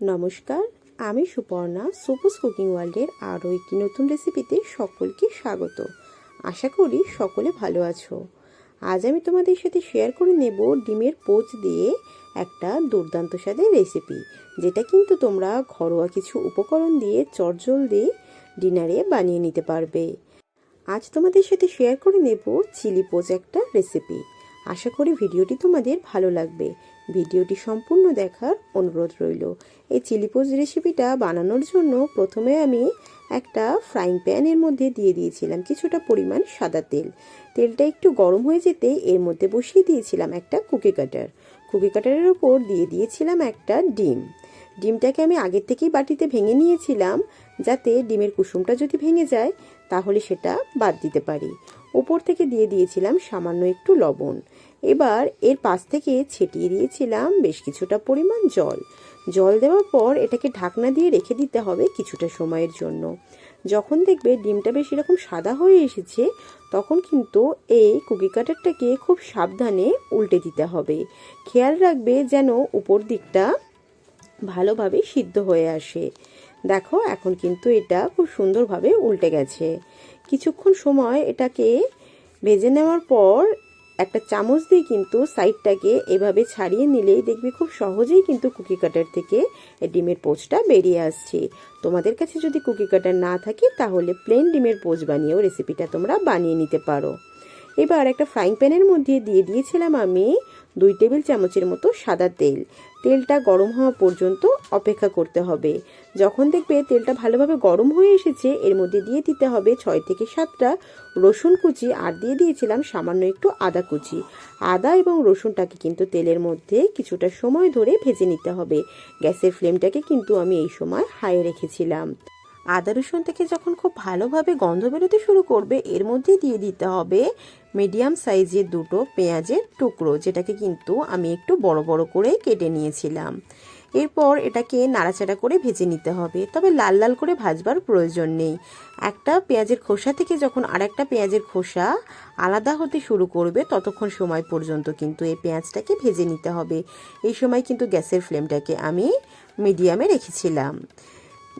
নমস্কার, আমি সুপর্ণা, সুপুস কুকিং ওয়ার্ল্ডের আরও একটি নতুন রেসিপিতে সকলকে স্বাগত। আশা করি সকলে ভালো আছো। আজ আমি তোমাদের সাথে শেয়ার করে নেব ডিমের পোচ দিয়ে একটা দুর্দান্ত স্বাদের রেসিপি, যেটা কিন্তু তোমরা ঘরোয়া কিছু উপকরণ দিয়ে চটজলদি ডিনারে বানিয়ে নিতে পারবে। আজ তোমাদের সাথে শেয়ার করে নেব চিলি পোচ একটা রেসিপি। আশা করি ভিডিওটি তোমাদের ভালো লাগবে। ভিডিওটি সম্পূর্ণ দেখার অনুরোধ রইল। এই চিলি পোচ রেসিপিটা বানানোর জন্য প্রথমে আমি একটা ফ্রাইং প্যানের মধ্যে দিয়ে দিয়েছিলাম কিছুটা পরিমাণ সাদা তেল। তেলটা একটু গরম হয়ে যেতে এর মধ্যে বসিয়ে দিয়েছিলাম একটা কুকি কাটার। কুকি কাটারের ওপর দিয়ে দিয়েছিলাম একটা ডিম। ডিমটাকে আমি আগের থেকেই বাটিতে ভেঙে নিয়েছিলাম যাতে ডিমের কুসুমটা যদি ভেঙে যায়, তাহলে সেটা বাদ দিতে পারি। ওপর থেকে দিয়ে দিয়েছিলাম সামান্য একটু লবণ। এবার এর পাশ থেকে ছিটিয়ে দিয়েছিলাম বেশ কিছুটা পরিমাণ জল। জল দেওয়ার পর এটাকে ঢাকনা দিয়ে রেখে দিতে হবে কিছুটা সময়ের জন্য। যখন দেখবে ডিমটা বেশ এরকম সাদা হয়ে এসেছে, তখন কিন্তু এই কুকি কাটারটাকে খুব সাবধানে উল্টে দিতে হবে। খেয়াল রাখবে যেন উপর দিকটা ভালোভাবে সিদ্ধ হয়ে আসে। দেখো, এখন কিন্তু এটা খুব সুন্দরভাবে উল্টে গেছে। কিছুক্ষণ সময় এটাকে ভেজে নেওয়ার পর একটা চামচ দিয়ে কিন্তু সাইডটাকে এভাবে ছাড়িয়ে নিলেই দেখবি খুব সহজেই কিন্তু কুকি কাটার থেকে ডিমের পোচটা বেরিয়ে আসছে। তোমাদের কাছে যদি কুকি কাটার না থাকে, তাহলে প্লেন ডিমের পোচ বানিয়েও রেসিপিটা তোমরা বানিয়ে নিতে পারো। এবার একটা ফ্রাইং প্যানের মধ্যে দিয়ে দিয়েছিলাম আমি দুই টেবিল চামচের মতো সাদা তেল। তেলটা গরম হওয়া পর্যন্ত অপেক্ষা করতে হবে। যখন দেখবে তেলটা ভালোভাবে গরম হয়ে এসেছে, এর মধ্যে দিয়ে দিতে হবে ছয় থেকে সাতটা রসুন কুচি আর দিয়ে দিয়েছিলাম সামান্য একটু আদা কুচি। আদা এবং রসুনটাকে কিন্তু তেলের মধ্যে কিছুটা সময় ধরে ভেজে নিতে হবে। গ্যাসের ফ্লেমটাকে কিন্তু আমি এই সময় হাই রেখেছিলাম। আদা রসুন থেকে যখন খুব ভালোভাবে গন্ধ বেরোতে শুরু করবে, এর মধ্যে দিয়ে দিতে হবে মিডিয়াম সাইজের দুটো পেঁয়াজের টুকরো, যেটাকে কিন্তু আমি একটু বড় বড় করে কেটে নিয়েছিলাম। এরপর এটাকে নাড়াচাড়া করে ভেজে নিতে হবে। তবে লাল লাল করে ভাজবার প্রয়োজন নেই। একটা পেঁয়াজের খোসা থেকে যখন আর একটা পেঁয়াজের খোসা আলাদা হতে শুরু করবে, ততক্ষণ সময় পর্যন্ত কিন্তু এই পেঁয়াজটাকে ভেজে নিতে হবে। এই সময় কিন্তু গ্যাসের ফ্লেমটাকে আমি মিডিয়ামে রেখেছিলাম।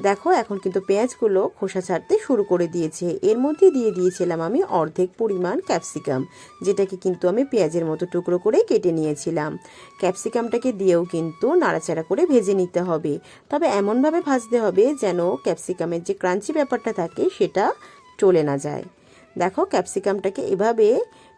দেখো, এখন কিন্তু পেঁয়াজগুলো খোসা ছাড়তে শুরু করে দিয়েছে। এর মধ্যে দিয়ে দিয়েছিলাম আমি অর্ধেক পরিমাণ ক্যাপসিকাম, যেটাকে কিন্তু আমি পেঁয়াজের মতো টুকরো করে কেটে নিয়েছিলাম। ক্যাপসিকামটাকে দিয়েও কিন্তু নাড়াচাড়া করে ভেজে নিতে হবে। তবে এমনভাবে ভাজতে হবে যেন ক্যাপসিকামের যে ক্রাঞ্চি ব্যাপারটা থাকে সেটা চলে না যায়। দেখো, ক্যাপসিকামটাকে এভাবে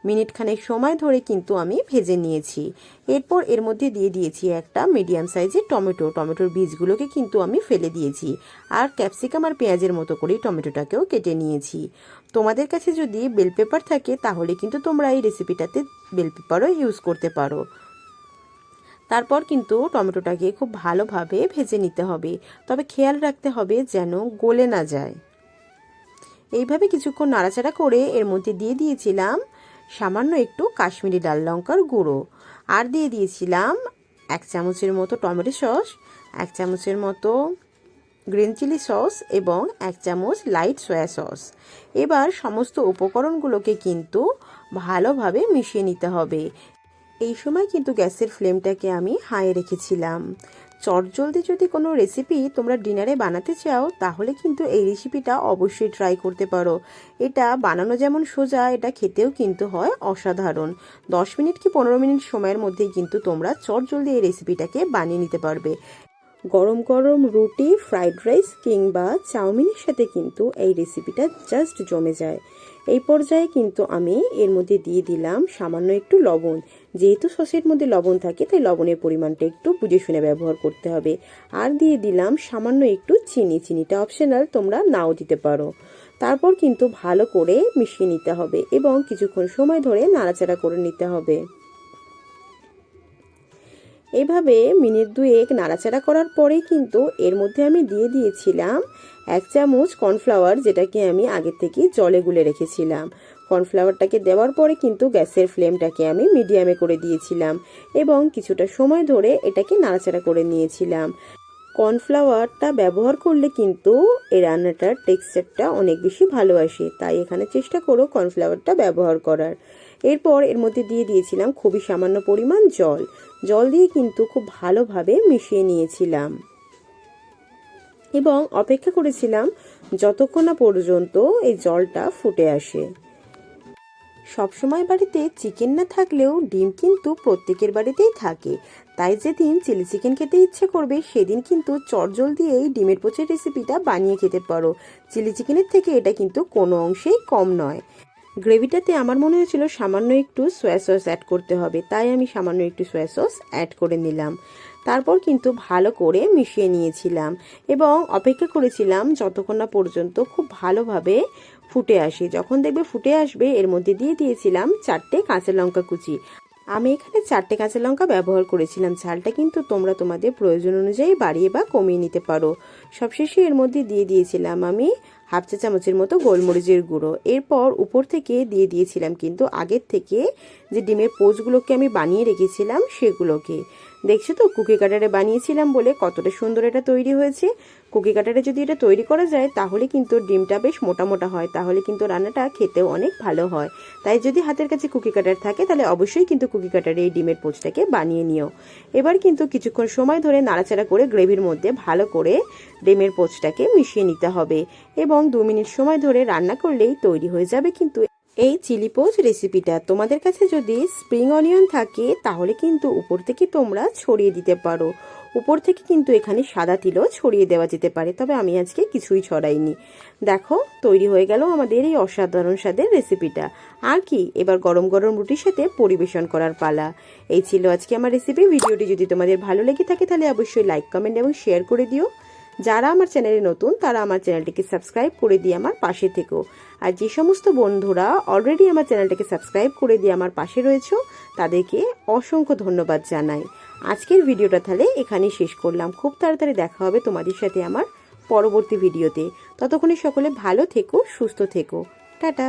মিনিট খানেক সময় ধরে কিন্তু আমি ভেজে নিয়েছি। এরপর এর মধ্যে দিয়ে দিয়েছি একটা মিডিয়াম সাইজের টমেটো। টমেটোর বীজগুলোকে কিন্তু আমি ফেলে দিয়েছি। আর ক্যাপসিকাম আর পেঁয়াজের মতো করেই টমেটোটাকেও কেটে নিয়েছি। তোমাদের কাছে যদি বেল পেপার থাকে, তাহলে কিন্তু তোমরা এই রেসিপিটাতে বেল পেপারও ইউজ করতে পারো। তারপর কিন্তু টমেটোটাকে খুব ভালোভাবে ভেজে নিতে হবে। তবে খেয়াল রাখতে হবে যেন গলে না যায়। এইভাবে কিছুক্ষণ নাড়াচাড়া করে এর মধ্যে দিয়ে দিয়েছিলাম সামান্য একটু কাশ্মীরি লাল লঙ্কার গুঁড়ো। আর দিয়ে দিয়েছিলাম এক চামচের মতো টমেটো সস, এক চামচের মতো গ্রিন চিলি সস এবং এক চামচ লাইট সয়া সস। এবার সমস্ত উপকরণগুলোকে কিন্তু ভালোভাবে মিশিয়ে নিতে হবে। এই সময় কিন্তু গ্যাসের ফ্লেমটাকে আমি হাই রেখেছিলাম। চটজলদি যদি কোনো রেসিপি তোমরা ডিনারে বানাতে চাও, তাহলে কিন্তু এই রেসিপিটা অবশ্যই ট্রাই করতে পারো। এটা বানানো যেমন সোজা, এটা খেতেও কিন্তু হয় অসাধারণ। দশ মিনিট কি পনেরো মিনিট সময়ের মধ্যেই কিন্তু তোমরা চটজলদি এই রেসিপিটাকে বানিয়ে নিতে পারবে। গরম গরম রুটি ফ্রাইড রাইস কিংবা চাউমিনের সাথে কিন্তু এই রেসিপিটা জাস্ট জমে যায়। এই পর্যায়ে কিন্তু আমি এর মধ্যে দিয়ে দিলাম সামান্য একটু লবণ। যেহেতু সসের মধ্যে লবণ থাকে, তাই লবণের পরিমাণটা একটু বুঝে শুনে ব্যবহার করতে হবে। আর দিয়ে দিলাম সামান্য একটু চিনি। চিনিটা অপশনাল তোমরা নাও দিতে পারো। তারপর কিন্তু ভালো করে মিশিয়ে নিতে হবে এবং কিছুক্ষণ সময় ধরে নাড়াচাড়া করে নিতে হবে। এভাবে মিনিট দুয়েক নাড়াচাড়া করার পরে কিন্তু এর মধ্যে আমি দিয়ে দিয়েছিলাম এক চামচ কর্নফ্লাওয়ার, যেটাকে আমি আগে থেকে জলে গুলে রেখেছিলাম। কর্নফ্লাওয়ারটাকে দেওয়ার পরে কিন্তু গ্যাসের ফ্লেমটাকে আমি মিডিয়ামে করে দিয়েছিলাম এবং কিছুটা সময় ধরে এটাকে নাড়াচাড়া করে নিয়েছিলাম। কর্নফ্লাওয়ারটা ব্যবহার করলে কিন্তু এই রান্নাটার টেক্সচারটা অনেক বেশি ভালো আসে, তাই এখানে চেষ্টা করো কর্নফ্লাওয়ারটা ব্যবহার করার। এরপর এর মধ্যে দিয়ে দিয়েছিলাম খুবই সামান্য পরিমাণ জল। জল দিয়ে কিন্তু খুব ভালোভাবে মিশিয়ে নিয়েছিলাম। এবং অপেক্ষা করেছিলাম যতক্ষণ না পর্যন্ত এই জলটা ফুটে আসে। সবসময় বাড়িতে চিকেন না থাকলেও ডিম কিন্তু প্রত্যেকের বাড়িতেই থাকে। তাই যেদিন চিলি চিকেন খেতে ইচ্ছে করবে, সেদিন কিন্তু চটজল দিয়েই ডিমের পোচের রেসিপিটা বানিয়ে খেতে পারো। চিলি চিকেনের থেকে এটা কিন্তু কোনো অংশেই কম নয়। গ্রেভিটাতে আমার মনে হয়েছিল সামান্য একটু সয়া সস অ্যাড করতে হবে। তাই আমি সামান্য একটু সয়া সস অ্যাড করে নিলাম। তারপর কিন্তু ভালো করে মিশিয়ে নিয়েছিলাম এবং অপেক্ষা করেছিলাম যতক্ষণ না পর্যন্ত খুব ভালোভাবে ফুটে আসে। যখন দেখবে ফুটে আসবে, এর মধ্যে দিয়ে দিয়েছিলাম চারটে কাঁচা লঙ্কা কুচি। আমি এখানে চারটে কাঁচা লঙ্কা ব্যবহার করেছিলাম। ঝালটা কিন্তু তোমরা তোমাদের প্রয়োজন অনুযায়ী বাড়িয়ে বা কমিয়ে নিতে পারো। সবশেষে এর মধ্যে দিয়ে দিয়েছিলাম আমি হাফ চা চামচের মতো গোলমরিচের গুঁড়ো। এরপর উপর থেকে দিয়ে দিয়েছিলাম কিন্তু আগের থেকে যে ডিমের পোচগুলোকে আমি বানিয়ে রেখেছিলাম সেগুলোকে। দেখছ তো, কুকি কাটারে বানিয়েছিলাম বলে কতটা সুন্দর এটা তৈরি হয়েছে। কুকি কাটারে যদি এটা তৈরি করা যায়, তাহলে কিন্তু ডিমটা বেশ মোটা মোটা হয়, তাহলে কিন্তু রান্নাটা খেতেও অনেক ভালো হয়। তাই যদি হাতের কাছে কুকি কাটার থাকে, তাহলে অবশ্যই কিন্তু কুকি কাটারে এই ডিমের পোচটাকে বানিয়ে নিও। এবার কিন্তু কিছুক্ষণ সময় ধরে নাড়াচাড়া করে গ্রেভির মধ্যে ভালো করে ডিমের পোচটাকে মিশিয়ে নিতে হবে এবং দু মিনিট সময় ধরে রান্না করলেই তৈরি হয়ে যাবে কিন্তু এই চিলি পোচ রেসিপিটা তোমাদের কাছে যদি স্প্রিং অনিয়ন থাকে, তাহলে কিন্তু উপর থেকে তোমরা ছড়িয়ে দিতে পারো। উপর থেকে কিন্তু এখানে সাদা তিলও ছড়িয়ে দেওয়া যেতে পারে, তবে আমি আজকে কিছুই ছড়াইনি। দেখো, তৈরি হয়ে গেল আমাদের এই অসাধারণ স্বাদের রেসিপিটা আর কি, এবার গরম গরম রুটির সাথে পরিবেশন করার পালা। এই ছিল আজকে আমার রেসিপি ভিডিওটি যদি তোমাদের ভালো লেগে থাকে তাহলে অবশ্যই লাইক কমেন্ট এবং শেয়ার করে দিও। যারা আমার চ্যানেলে নতুন, তারা আমার চ্যানেলটিকে সাবস্ক্রাইব করে দিয়ে আমার পাশে থেকো। আর যে সমস্ত বন্ধুরা অলরেডি আমার চ্যানেলটাকে সাবস্ক্রাইব করে দিয়ে আমার পাশে রয়েছে, তাদেরকে অসংখ্য ধন্যবাদ জানাই। আজকের ভিডিওটা তাহলে এখানেই শেষ করলাম। খুব তাড়াতাড়ি দেখা হবে তোমাদের সাথে আমার পরবর্তী ভিডিওতে। ততক্ষণে সকলে ভালো থেকো, সুস্থ থেকো। টাটা!